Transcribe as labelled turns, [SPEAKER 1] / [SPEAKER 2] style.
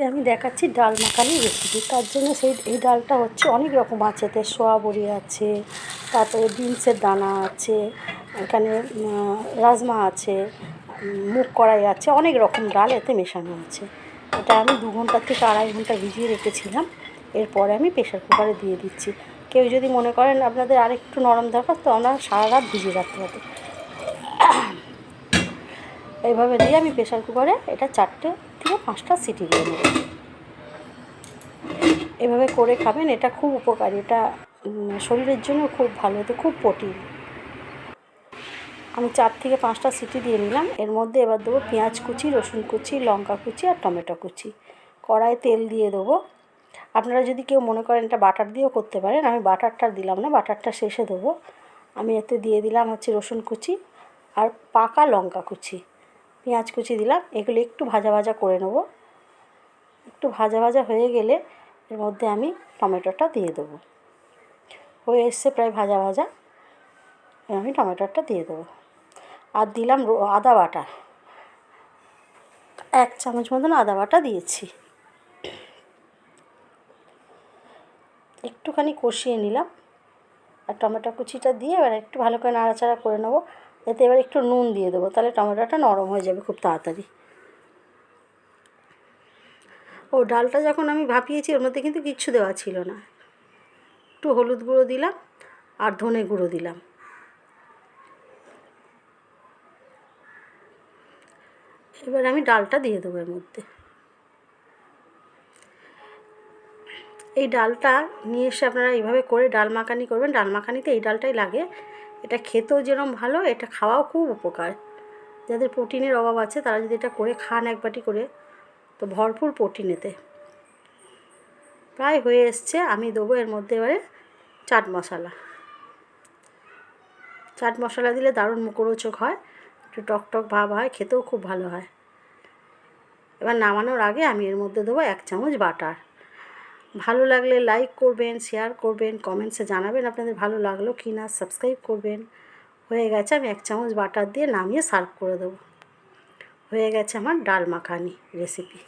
[SPEAKER 1] আজকে আমি দেখাচ্ছি ডাল মাখানি রেসিপি তার জন্য সেই, এই ডালটা হচ্ছে অনেক রকম আছে। এতে সোয়াবড়ি আছে, তারপরে বিনসের দানা আছে, এখানে রাজমা আছে মুগ কড়াই আছে, অনেক রকম ডাল এতে মেশানো আছে। এটা আমি দু ঘণ্টা থেকে আড়াই ঘণ্টা ভিজিয়ে রেখেছিলাম। এরপরে আমি প্রেশার কুকারে দিয়ে দিচ্ছি। কেউ যদি মনে করেন আপনাদের আরেকটু নরম দরকার, তো আমরা সারা রাত ভিজিয়ে রাখতে হবে। এইভাবে দিয়ে আমি প্রেশার কুকারে এটা চারটে থেকে পাঁচটা সিটি দিয়ে নেব। এভাবে করে খাবেন, এটা খুব উপকারী, এটা শরীরের জন্য খুব ভালো, এতে খুব প্রোটিন। আমি চার থেকে পাঁচটা সিটি দিয়ে নিলাম, এর মধ্যে এবার দেবো পেঁয়াজ কুচি, রসুন কুচি, লঙ্কা কুচি আর টমেটো কুচি। কড়াই তেল দিয়ে দেবো। আপনারা যদি কেউ মনে করেন এটা বাটার দিয়েও করতে পারেন, আমি বাটারটা দিলাম না, বাটারটা শেষে দেবো। আমি এতে দিয়ে দিলাম হচ্ছে রসুন কুচি আর পাকা লঙ্কা কুচি। পেঁয়াজ কুচি দিলাম, এগুলো একটু ভাজা ভাজা করে নেব। একটু ভাজা ভাজা হয়ে গেলে এর মধ্যে আমি টমেটোটা দিয়ে দেবো। হয়ে এসছে প্রায় ভাজা ভাজা আমি টমেটোটা দিয়ে দেবো। আর দিলাম আদা বাটা। এক চামচ মতন আদা বাটা দিয়েছি। একটুখানি কষিয়ে নিলাম। আর টমেটো কুচিটা দিয়ে এবার একটু ভালো করে নাড়াচাড়া করে নেব। এতে এবার একটু নুন দিয়ে দেবো, তাহলে টমেটোটা নরম হয়ে যাবে খুব তাড়াতাড়ি। ও ডালটা যখন আমি ভাপিয়েছি, ওর মধ্যে কিন্তু কিচ্ছু দেওয়া ছিল না। একটু হলুদ গুঁড়ো দিলাম আর ধনে গুঁড়ো দিলাম। এবার আমি ডালটা দিয়ে দেবো এর মধ্যে। এই ডালটা নিয়ে এসে আপনারা এইভাবে করে ডাল মাখানি করবেন। ডাল মাখানিতে এই ডালটাই লাগে। এটা খেতেও যেরকম ভালো, এটা খাওয়াও খুব উপকার। যাদের প্রোটিনের অভাব আছে, তারা যদি এটা করে খান এক বাটি করে, তো ভরপুর প্রোটিন এতে। প্রায় হয়ে এসছে, আমি দেবো এর মধ্যে এবারে চাট মশলা। চাট মশলা দিলে দারুণ মুখরোচক হয়, একটু টক টক ভাব হয়, খেতেও খুব ভালো হয়। এবার নামানোর আগে আমি এর মধ্যে দেবো এক চামচ বাটার। ভালো লাগলে লাইক করবেন শেয়ার করবেন কমেন্টসে জানাবেন আপনাদের ভালো লাগল কি না সাবস্ক্রাইব করবেন। হয়ে গেছে আমি এক চামচ বাটার দিয়ে নামিয়ে সার্ভ করে দেবো। হয়ে গেছে আমার ডাল মাখানি রেসিপি